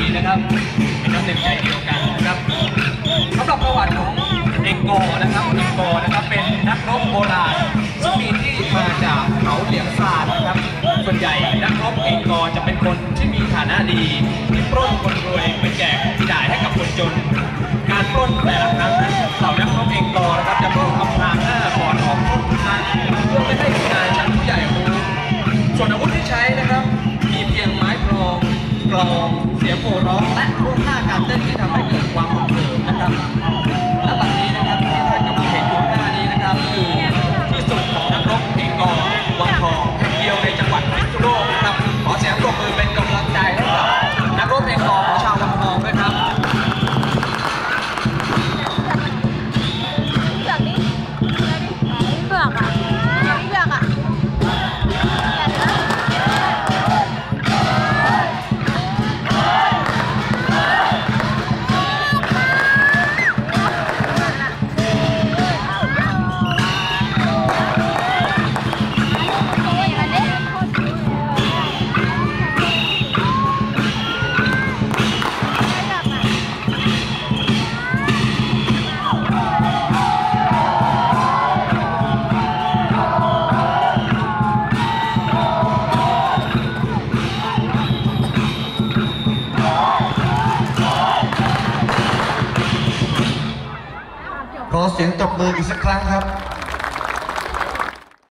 ดีนะครับเป็นน้ำหนึ่งใจเดียวกันนะครับสำหรับประวัติของเองโกนะครับเองโกนะครับเป็นนักรบโบราณซึ่งมีที่มาจากเขาเหลียงซานนะครับส่วนใหญ่นักรบเองโกจะเป็นคนที่มีฐานะดีที่ปล้นคนรวยไปแจกจ่ายให้กับคนจน การปล้นแต่ละครั้งเหล่านักรบเองโกนะครับ โห่ร้องและท่วงท่าการเต้นที่ทำให้เกิดความบันเทิงนะครับ และบัดนี้นะครับที่ท่านกำลังเห็นอยู่หน้านี้นะครับ คือที่สุดของนักรบเองกอวังทอง ขอเสียงตบมืออีกสักครั้งครับ